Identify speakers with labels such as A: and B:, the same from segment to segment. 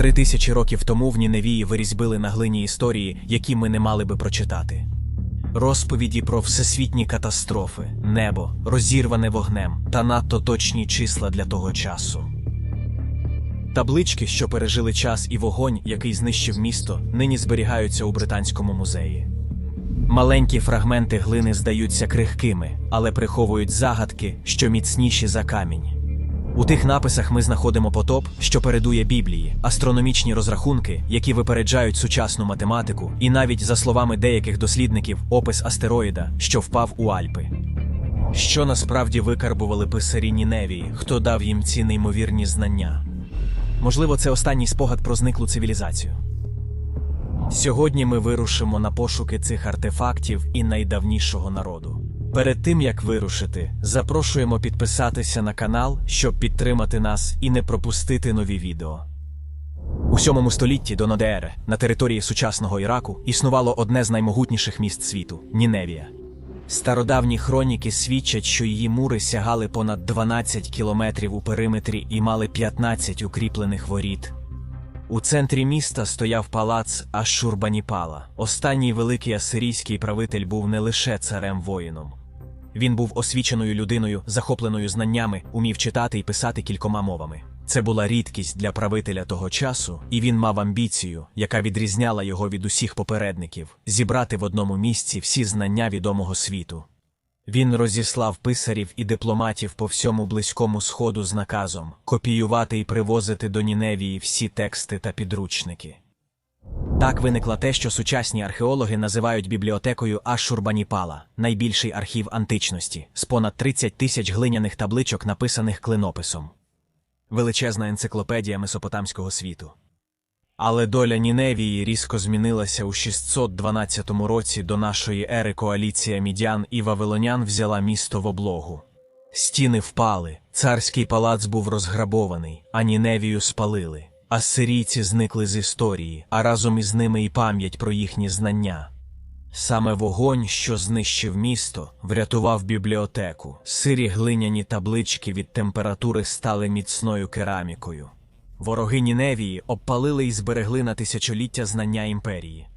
A: Три тисячі років тому в Ніневії вирізьбили на глині історії, які ми не мали би прочитати. Розповіді про всесвітні катастрофи, небо, розірване вогнем та надто точні числа для того часу. Таблички, що пережили час і вогонь, який знищив місто, нині зберігаються у Британському музеї. Маленькі фрагменти глини здаються крихкими, але приховують загадки, що міцніші за камінь. У тих написах ми знаходимо потоп, що передує Біблії, астрономічні розрахунки, які випереджають сучасну математику, і навіть, за словами деяких дослідників, опис астероїда, що впав у Альпи. Що насправді викарбували писарі Ніневії, хто дав їм ці неймовірні знання? Можливо, це останній спогад про зниклу цивілізацію. Сьогодні ми вирушимо на пошуки цих артефактів і найдавнішого народу. Перед тим як вирушити, запрошуємо підписатися на канал, щоб підтримати нас і не пропустити нові відео. У сьомому столітті до Нодеери на території сучасного Іраку існувало одне з наймогутніших міст світу Ніневія. Стародавні хроніки свідчать, що її мури сягали понад 12 кілометрів у периметрі і мали 15 укріплених воріт. У центрі міста стояв палац Ашурбаніпала. Останній великий асирійський правитель був не лише царем воїном. Він був освіченою людиною, захопленою знаннями, умів читати і писати кількома мовами. Це була рідкість для правителя того часу, і він мав амбіцію, яка відрізняла його від усіх попередників зібрати в одному місці всі знання відомого світу. Він розіслав писарів і дипломатів по всьому близькому сходу з наказом копіювати і привозити до Ніневії всі тексти та підручники. Так виникло те, що сучасні археологи називають бібліотекою Ашурбаніпала, найбільший архів античності, з понад 30 тисяч глиняних табличок, написаних клинописом. Величезна енциклопедія месопотамського світу. Але доля Ніневії різко змінилася у 612 році до нашої ери коаліція мідян і вавилонян взяла місто в облогу. Стіни впали, царський палац був розграбований, а Ніневію спалили. Ассирійці зникли з історії, а разом із ними і пам'ять про їхні знання. Саме вогонь, що знищив місто, врятував бібліотеку. Сирі глиняні таблички від температури стали міцною керамікою. Вороги Ніневії обпалили і зберегли на тисячоліття знання імперії.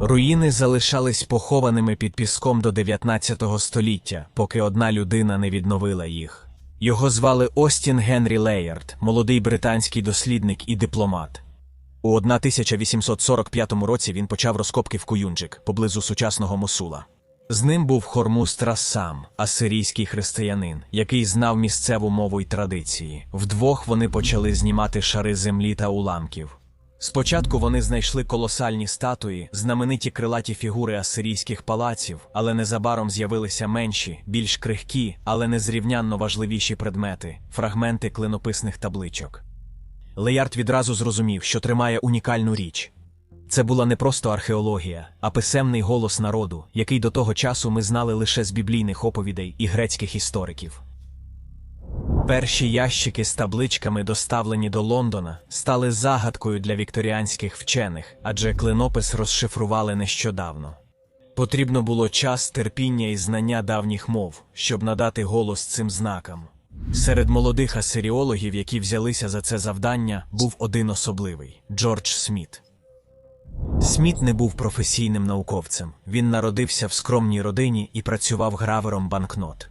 A: Руїни залишались похованими під піском до 19 століття, поки одна людина не відновила їх. Його звали Остін Генрі Леярд, молодий британський дослідник і дипломат. У 1845 році він почав розкопки в Куюнджик, поблизу сучасного Мосула. З ним був Хормуз Трасам, асирійський християнин, який знав місцеву мову й традиції. Вдвох вони почали знімати шари землі та уламків. Спочатку вони знайшли колосальні статуї, знамениті крилаті фігури асирійських палаців, але незабаром з'явилися менші, більш крихкі, але незрівнянно важливіші предмети фрагменти клинописних табличок. Леярд відразу зрозумів, що тримає унікальну річ. Це була не просто археологія, а писемний голос народу, який до того часу ми знали лише з біблійних оповідей і грецьких істориків. Перші ящики з табличками, доставлені до Лондона, стали загадкою для вікторіанських вчених, адже клинопис розшифрували нещодавно. Потрібно було час, терпіння і знання давніх мов, щоб надати голос цим знакам. Серед молодих асиріологів, які взялися за це завдання, був один особливий Джордж Сміт. Сміт не був професійним науковцем. Він народився в скромній родині і працював гравером банкнот.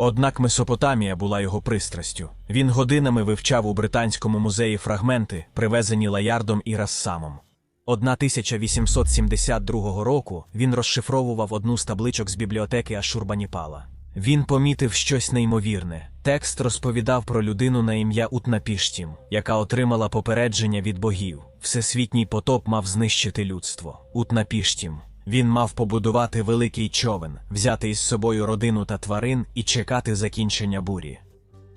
A: Однак Месопотамія була його пристрастю. Він годинами вивчав у британському музеї фрагменти, привезені Лаярдом і Рассамом. 1872 року він розшифровував одну з табличок з бібліотеки Ашурбаніпала. Він помітив щось неймовірне. Текст розповідав про людину на ім'я Утнапіштім, яка отримала попередження від богів. Всесвітній потоп мав знищити людство. Утнапіштім. Він мав побудувати великий човен, взяти із собою родину та тварин і чекати закінчення бурі.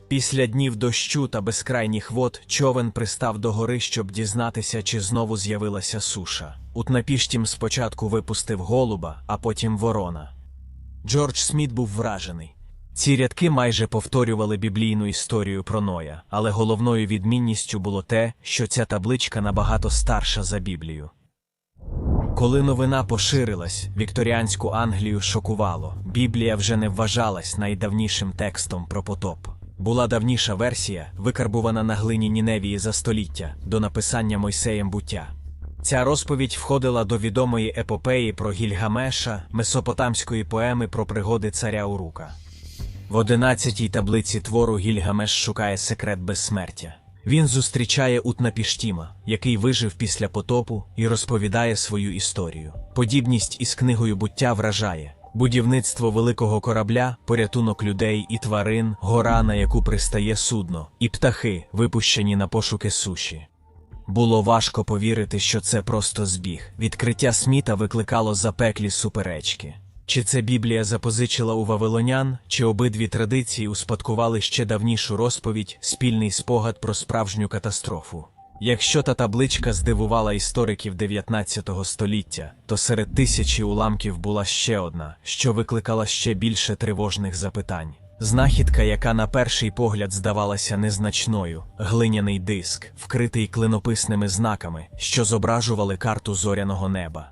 A: Після днів дощу та безкрайніх вод човен пристав до гори, щоб дізнатися, чи знову з'явилася суша. Утнапіштім спочатку випустив голуба, а потім ворона. Джордж Сміт був вражений. Ці рядки майже повторювали біблійну історію про Ноя, але головною відмінністю було те, що ця табличка набагато старша за Біблію. Коли новина поширилась, вікторіанську Англію шокувало. Біблія вже не вважалась найдавнішим текстом про потоп. Була давніша версія, викарбувана на глині Ніневії за століття до написання Мойсеєм буття. Ця розповідь входила до відомої епопеї про Гільгамеша, месопотамської поеми про пригоди царя Урука. В одинадцятій таблиці твору Гільгамеш шукає секрет безсмертя. Він зустрічає Утнапіштіма, який вижив після потопу, і розповідає свою історію. Подібність із книгою буття вражає будівництво великого корабля, порятунок людей і тварин, гора, на яку пристає судно, і птахи, випущені на пошуки суші. Було важко повірити, що це просто збіг. Відкриття сміта викликало запеклі суперечки. Чи це Біблія запозичила у вавилонян, чи обидві традиції успадкували ще давнішу розповідь, спільний спогад про справжню катастрофу. Якщо та табличка здивувала істориків 19 століття, то серед тисячі уламків була ще одна, що викликала ще більше тривожних запитань. Знахідка, яка на перший погляд здавалася незначною, глиняний диск, вкритий клинописними знаками, що зображували карту зоряного неба.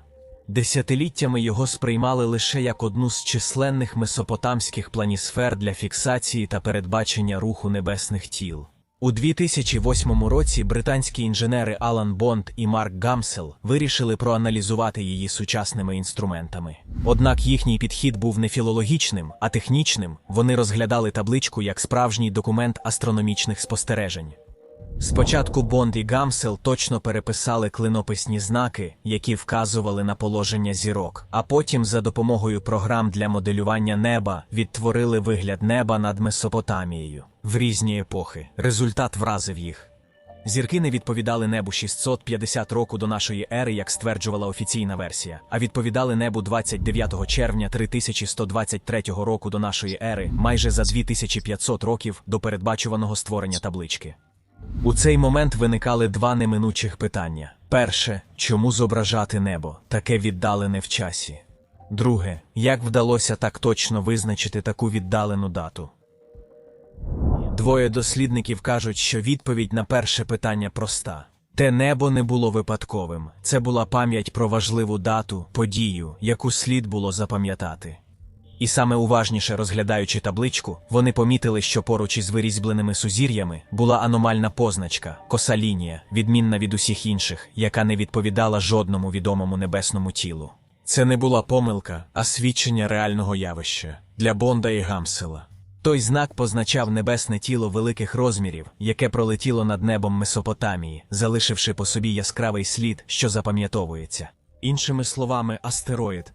A: Десятиліттями його сприймали лише як одну з численних месопотамських планісфер для фіксації та передбачення руху небесних тіл. У 2008 році британські інженери Алан Бонд і Марк Гамсел вирішили проаналізувати її сучасними інструментами. Однак їхній підхід був не філологічним, а технічним. Вони розглядали табличку як справжній документ астрономічних спостережень. Спочатку Бонд і Гамсел точно переписали клинописні знаки, які вказували на положення зірок, а потім за допомогою програм для моделювання неба відтворили вигляд неба над Месопотамією в різні епохи. Результат вразив їх. Зірки не відповідали небу 650 року до нашої ери, як стверджувала офіційна версія, а відповідали небу 29 червня 3123 року до нашої ери, майже за 2500 років до передбачуваного створення таблички. У цей момент виникали два неминучих питання: перше, чому зображати небо, таке віддалене в часі? Друге, як вдалося так точно визначити таку віддалену дату? Двоє дослідників кажуть, що відповідь на перше питання проста. Те небо не було випадковим, це була пам'ять про важливу дату, подію, яку слід було запам'ятати. І саме уважніше розглядаючи табличку, вони помітили, що поруч із вирізбленими сузір'ями була аномальна позначка, коса лінія, відмінна від усіх інших, яка не відповідала жодному відомому небесному тілу. Це не була помилка, а свідчення реального явища для Бонда і Гамсела. Той знак позначав небесне тіло великих розмірів, яке пролетіло над небом Месопотамії, залишивши по собі яскравий слід, що запам'ятовується. Іншими словами, астероїд.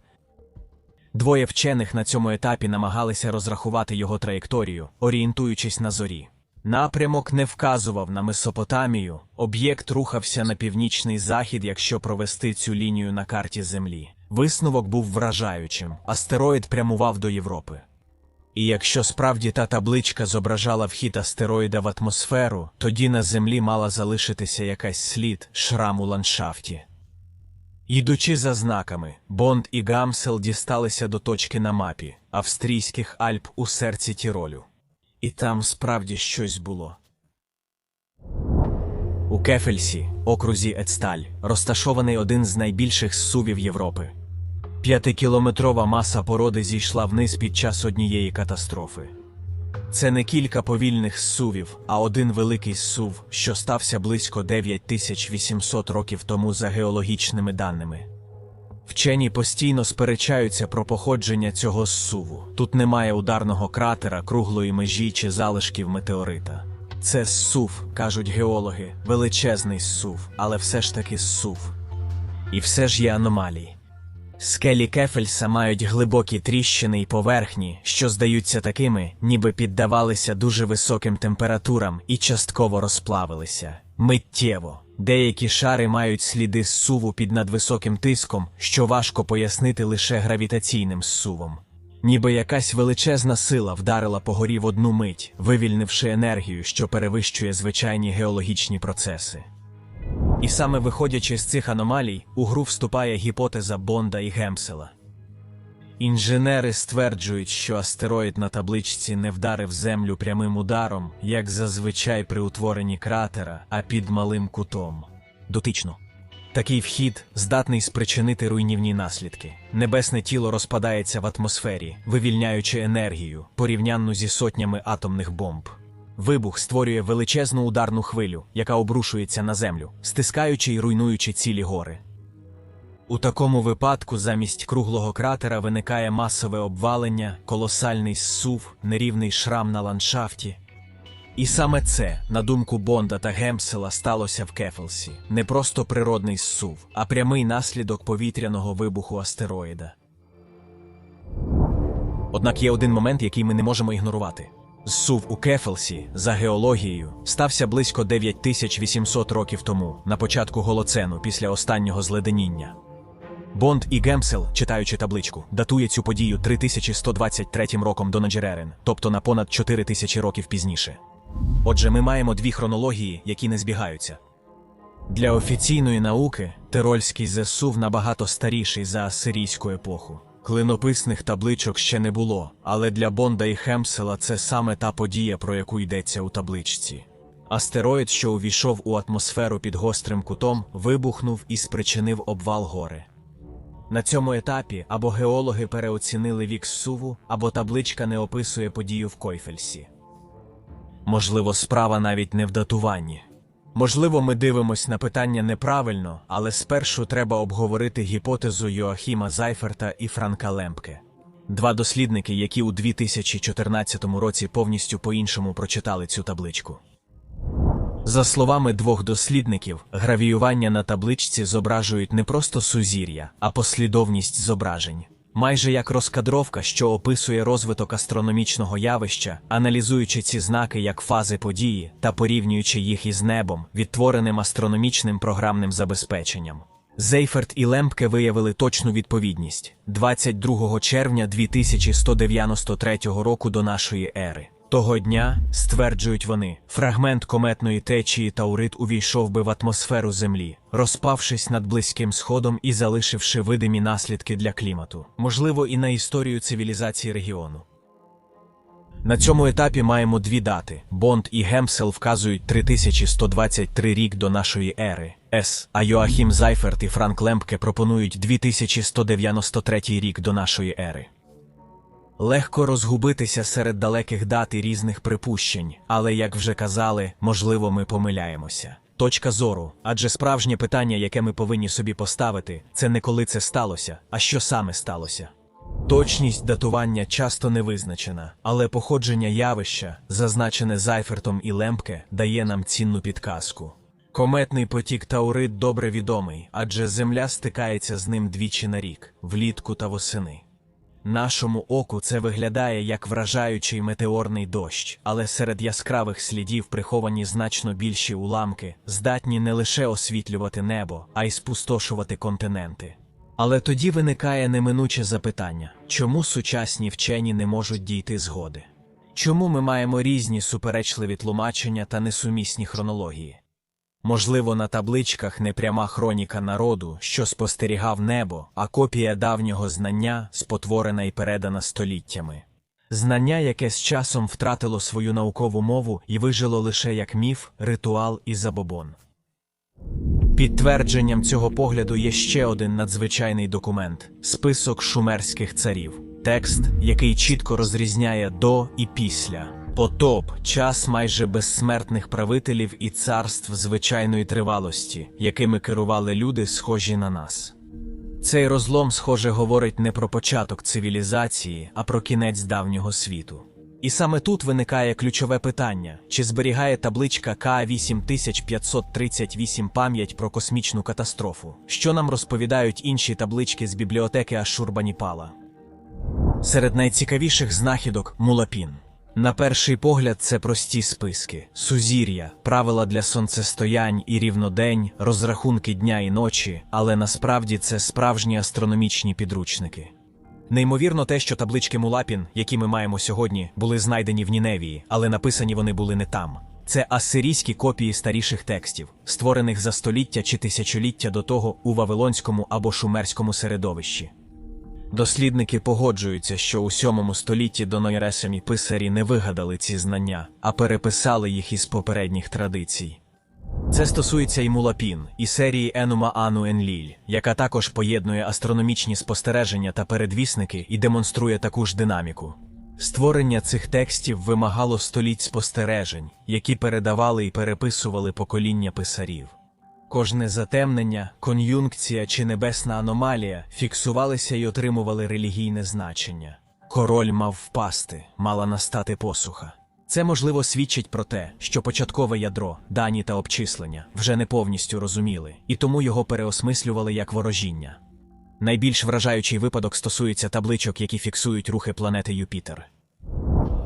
A: Двоє вчених на цьому етапі намагалися розрахувати його траєкторію, орієнтуючись на зорі. Напрямок не вказував на Месопотамію, об'єкт рухався на північний захід, якщо провести цю лінію на карті Землі. Висновок був вражаючим. Астероїд прямував до Європи. І якщо справді та табличка зображала вхід астероїда в атмосферу, тоді на землі мала залишитися якась слід, шрам у ландшафті. Йдучи за знаками, Бонд і Гамсел дісталися до точки на мапі австрійських Альп у серці Тіролю. І там справді щось було. У Кефельсі, окрузі Ецталь, розташований один з найбільших зсувів Європи. П'ятикілометрова маса породи зійшла вниз під час однієї катастрофи. Це не кілька повільних зсувів, а один великий зсув, що стався близько 9800 років тому за геологічними даними. Вчені постійно сперечаються про походження цього зсуву. Тут немає ударного кратера, круглої межі чи залишків метеорита. Це зсув, кажуть геологи, величезний зсув, але все ж таки зсув. І все ж є аномалії. Скелі Кефельса мають глибокі тріщини й поверхні, що здаються такими, ніби піддавалися дуже високим температурам і частково розплавилися. Миттєво. Деякі шари мають сліди зсуву під надвисоким тиском, що важко пояснити лише гравітаційним зсувом. Ніби якась величезна сила вдарила по горі в одну мить, вивільнивши енергію, що перевищує звичайні геологічні процеси. І саме виходячи з цих аномалій, у гру вступає гіпотеза Бонда і Гемсела. Інженери стверджують, що астероїд на табличці не вдарив землю прямим ударом, як зазвичай при утворенні кратера, а під малим кутом. Дотично. Такий вхід здатний спричинити руйнівні наслідки. Небесне тіло розпадається в атмосфері, вивільняючи енергію, порівнянну зі сотнями атомних бомб. Вибух створює величезну ударну хвилю, яка обрушується на землю, стискаючи й руйнуючи цілі гори. У такому випадку замість круглого кратера виникає масове обвалення, колосальний зсув, нерівний шрам на ландшафті. І саме це, на думку Бонда та Гемсела, сталося в Кефелсі. Не просто природний зсув, а прямий наслідок повітряного вибуху астероїда. Однак є один момент, який ми не можемо ігнорувати. Зсув у Кефелсі за геологією стався близько 9800 років тому, на початку голоцену, після останнього зледеніння. Бонд і Гемсел, читаючи табличку, датує цю подію 3123 роком до Наджеререн, тобто на понад 4000 років пізніше. Отже, ми маємо дві хронології, які не збігаються. Для офіційної науки тирольський зесув набагато старіший за асирійську епоху. Клинописних табличок ще не було, але для Бонда і Хемсела це саме та подія, про яку йдеться у табличці. Астероїд, що увійшов у атмосферу під гострим кутом, вибухнув і спричинив обвал гори. На цьому етапі або геологи переоцінили вік суву, або табличка не описує подію в Койфельсі. Можливо, справа навіть не в датуванні. Можливо, ми дивимось на питання неправильно, але спершу треба обговорити гіпотезу Йоахіма Зайферта і Франка Лемпке. Два дослідники, які у 2014 році повністю по-іншому прочитали цю табличку. За словами двох дослідників, гравіювання на табличці зображують не просто сузір'я, а послідовність зображень. Майже як розкадровка, що описує розвиток астрономічного явища, аналізуючи ці знаки як фази події та порівнюючи їх із небом, відтвореним астрономічним програмним забезпеченням. Зейферт і Лемпке виявили точну відповідність 22 червня 2193 року до нашої ери. Того дня, стверджують вони, фрагмент кометної течії Таурит увійшов би в атмосферу Землі, розпавшись над близьким сходом і залишивши видимі наслідки для клімату, можливо, і на історію цивілізації регіону. На цьому етапі маємо дві дати: Бонд і Гемсел вказують 3123 рік до нашої ери, С, а Йоахім Зайферт і Франк Лемпке пропонують 2193 рік до нашої ери. Легко розгубитися серед далеких дат і різних припущень, але, як вже казали, можливо, ми помиляємося. Точка зору, адже справжнє питання, яке ми повинні собі поставити, це не коли це сталося, а що саме сталося. Точність датування часто не визначена, але походження явища, зазначене Зайфертом і Лемпке, дає нам цінну підказку. Кометний потік Таурит добре відомий, адже Земля стикається з ним двічі на рік, влітку та восени. Нашому оку це виглядає як вражаючий метеорний дощ, але серед яскравих слідів приховані значно більші уламки, здатні не лише освітлювати небо, а й спустошувати континенти. Але тоді виникає неминуче запитання чому сучасні вчені не можуть дійти згоди? Чому ми маємо різні суперечливі тлумачення та несумісні хронології? Можливо, на табличках не пряма хроніка народу, що спостерігав небо, а копія давнього знання, спотворена і передана століттями. Знання, яке з часом втратило свою наукову мову і вижило лише як міф, ритуал і забобон. Підтвердженням цього погляду є ще один надзвичайний документ список шумерських царів, текст, який чітко розрізняє до і після. Потоп час майже безсмертних правителів і царств звичайної тривалості, якими керували люди, схожі на нас. Цей розлом, схоже, говорить не про початок цивілізації, а про кінець давнього світу. І саме тут виникає ключове питання: чи зберігає табличка К8538 пам'ять про космічну катастрофу, що нам розповідають інші таблички з бібліотеки Ашурбаніпала? Серед найцікавіших знахідок мулапін. На перший погляд, це прості списки: сузір'я, правила для сонцестоянь і рівнодень, розрахунки дня і ночі, але насправді це справжні астрономічні підручники. Неймовірно те, що таблички Мулапін, які ми маємо сьогодні, були знайдені в Ніневії, але написані вони були не там. Це асирійські копії старіших текстів, створених за століття чи тисячоліття до того у Вавилонському або шумерському середовищі. Дослідники погоджуються, що у сьомому столітті донойресямі писарі не вигадали ці знання, а переписали їх із попередніх традицій. Це стосується і Мулапін, і серії Енума Ану Енліль, яка також поєднує астрономічні спостереження та передвісники і демонструє таку ж динаміку. Створення цих текстів вимагало століть спостережень, які передавали і переписували покоління писарів. Кожне затемнення, кон'юнкція чи небесна аномалія фіксувалися і отримували релігійне значення. Король мав впасти, мала настати посуха. Це можливо свідчить про те, що початкове ядро, дані та обчислення вже не повністю розуміли, і тому його переосмислювали як ворожіння. Найбільш вражаючий випадок стосується табличок, які фіксують рухи планети Юпітер.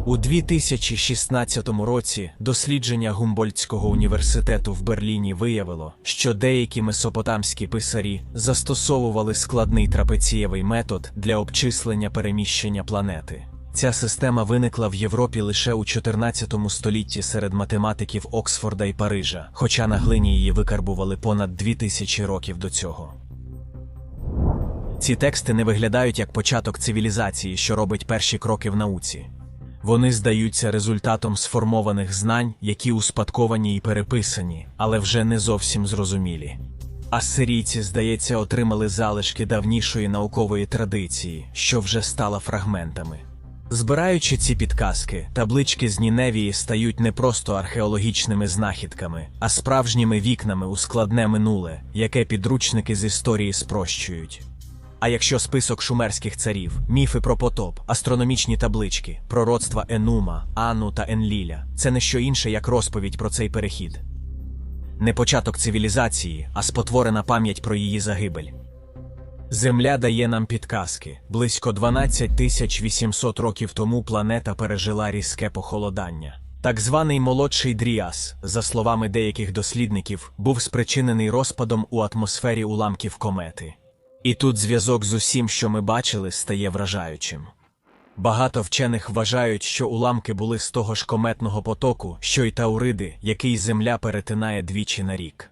A: У 2016 році дослідження Гумбольдтського університету в Берліні виявило, що деякі месопотамські писарі застосовували складний трапецієвий метод для обчислення переміщення планети. Ця система виникла в Європі лише у 14 столітті серед математиків Оксфорда і Парижа, хоча на глині її викарбували понад 2000 років до цього. Ці тексти не виглядають як початок цивілізації, що робить перші кроки в науці. Вони здаються результатом сформованих знань, які успадковані і переписані, але вже не зовсім зрозумілі. Ассирійці, здається, отримали залишки давнішої наукової традиції, що вже стала фрагментами. Збираючи ці підказки, таблички з Ніневії стають не просто археологічними знахідками, а справжніми вікнами у складне минуле, яке підручники з історії спрощують. А якщо список шумерських царів, міфи про потоп, астрономічні таблички, пророцтва Енума, Ану та Енліля це не що інше, як розповідь про цей перехід. Не початок цивілізації, а спотворена пам'ять про її загибель. Земля дає нам підказки. Близько 12 тисяч 800 років тому планета пережила різке похолодання. Так званий молодший Дріас, за словами деяких дослідників, був спричинений розпадом у атмосфері уламків комети. І тут зв'язок з усім, що ми бачили, стає вражаючим. Багато вчених вважають, що уламки були з того ж кометного потоку, що й Тауриди, який Земля перетинає двічі на рік.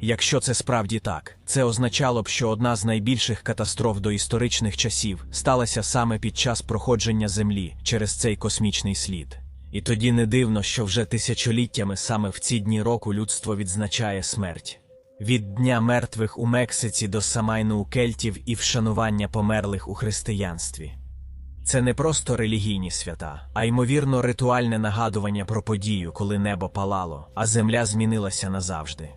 A: Якщо це справді так, це означало б, що одна з найбільших катастроф доісторичних часів сталася саме під час проходження Землі через цей космічний слід. І тоді не дивно, що вже тисячоліттями саме в ці дні року людство відзначає смерть. Від Дня мертвих у Мексиці до Самайну у кельтів і вшанування померлих у християнстві. Це не просто релігійні свята, а ймовірно ритуальне нагадування про подію, коли небо палало, а земля змінилася назавжди.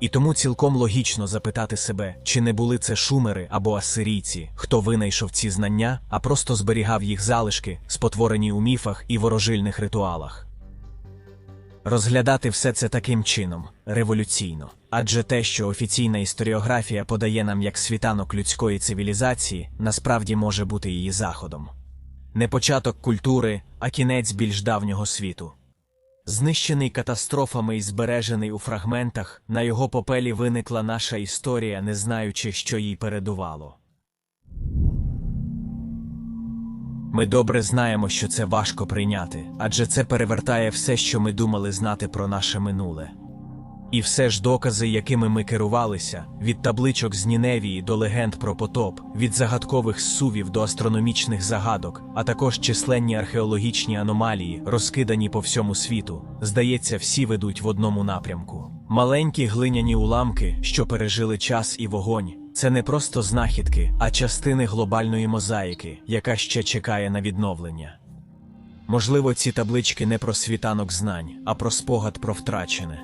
A: І тому цілком логічно запитати себе, чи не були це шумери або асирійці, хто винайшов ці знання, а просто зберігав їх залишки, спотворені у міфах і ворожильних ритуалах. Розглядати все це таким чином революційно, адже те, що офіційна історіографія подає нам як світанок людської цивілізації, насправді може бути її заходом. Не початок культури, а кінець більш давнього світу. Знищений катастрофами і збережений у фрагментах, на його попелі виникла наша історія, не знаючи, що їй передувало. Ми добре знаємо, що це важко прийняти, адже це перевертає все, що ми думали знати про наше минуле. І все ж докази, якими ми керувалися, від табличок з Ніневії до легенд про потоп, від загадкових сувів до астрономічних загадок, а також численні археологічні аномалії, розкидані по всьому світу, здається, всі ведуть в одному напрямку. Маленькі глиняні уламки, що пережили час і вогонь, це не просто знахідки, а частини глобальної мозаїки, яка ще чекає на відновлення. Можливо, ці таблички не про світанок знань, а про спогад про втрачене.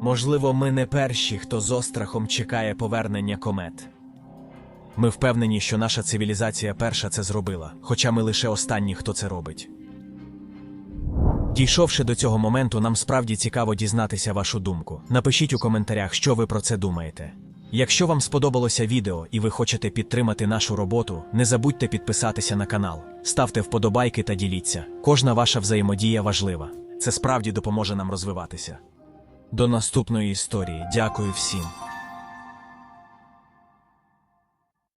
A: Можливо, ми не перші, хто з острахом чекає повернення комет. Ми впевнені, що наша цивілізація перша це зробила, хоча ми лише останні, хто це робить. Дійшовши до цього моменту, нам справді цікаво дізнатися вашу думку. Напишіть у коментарях, що ви про це думаєте. Якщо вам сподобалося відео і ви хочете підтримати нашу роботу, не забудьте підписатися на канал, ставте вподобайки та діліться. Кожна ваша взаємодія важлива. Це справді допоможе нам розвиватися. До наступної історії. Дякую всім.